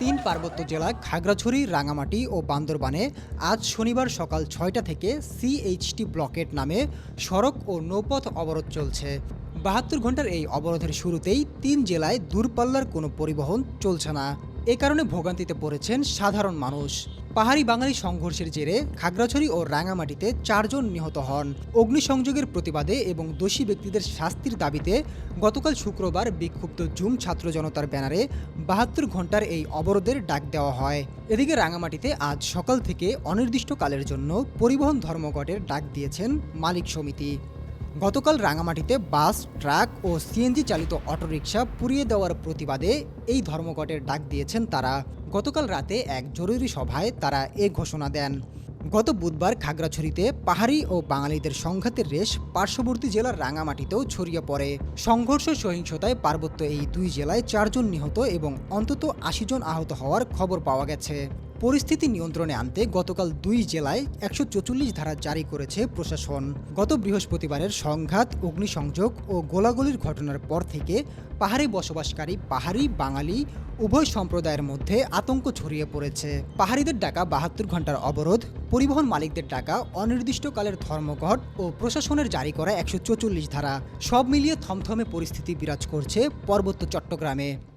তিন পার্বত্য জেলা খাগড়াছড়ি রাঙামাটি ও বান্দরবানে আজ শনিবার সকাল ছয়টা থেকে সিএইচটি ব্লকেট নামে সড়ক ও নৌপথ অবরোধ চলছে। বাহাত্তর ঘণ্টার এই অবরোধের শুরুতেই তিন জেলায় দূরপাল্লার কোনো পরিবহন চলছে না। এ কারণে ভোগান্তিতে পড়েছেন সাধারণ মানুষ। পাহাড়ি বাঙালি সংঘর্ষের জেরে খাগড়াছড়ি ও রাঙামাটিতে চারজন নিহত হন। অগ্নিসংযোগের প্রতিবাদে এবং দোষী ব্যক্তিদের শাস্তির দাবিতে গতকাল শুক্রবার বিক্ষুব্ধ জুম ছাত্র জনতার ব্যানারে বাহাত্তর ঘণ্টার এই অবরোধের ডাক দেওয়া হয়। এদিকে রাঙামাটিতে আজ সকাল থেকে অনির্দিষ্টকালের জন্য পরিবহন ধর্মঘটের ডাক দিয়েছেন মালিক সমিতি। গতকাল রাঙামাটিতে বাস, ট্রাক ও সিএনজি চালিত অটোরিকশা পুড়িয়ে দেওয়ার প্রতিবাদে এই ধর্মঘটের ডাক দিয়েছেন তারা। গতকাল রাতে এক জরুরি সভায় তারা এ ঘোষণা দেন। গত বুধবার খাগড়াছড়িতে পাহাড়ি ও বাঙালিদের সংঘাতের রেশ পার্শ্ববর্তী জেলার রাঙামাটিতেও ছড়িয়ে পড়ে। সংঘর্ষ সহিংসতায় পার্বত্য এই দুই জেলায় চারজন নিহত এবং অন্তত আশি জন আহত হওয়ার খবর পাওয়া গেছে। পরিস্থিতি নিয়ন্ত্রণে আনতে গতকাল দুই জেলায় একশো ধারা জারি করেছে প্রশাসন। গত বৃহস্পতিবারের সংঘাত, অগ্নিসংযোগ ও গোলাগুলির ঘটনার পর থেকে পাহাড়ে বসবাসকারী পাহাড়ি বাঙালি উভয় সম্প্রদায়ের মধ্যে আতঙ্ক ছড়িয়ে পড়েছে। পাহাড়িদের ডাকা বাহাত্তর ঘণ্টার অবরোধ, পরিবহন মালিকদের ডাকা অনির্দিষ্টকালের ধর্মঘট ও প্রশাসনের জারি করা একশো ধারা। সব মিলিয়ে থমথমে পরিস্থিতি বিরাজ করছে পার্বত্য চট্টগ্রামে।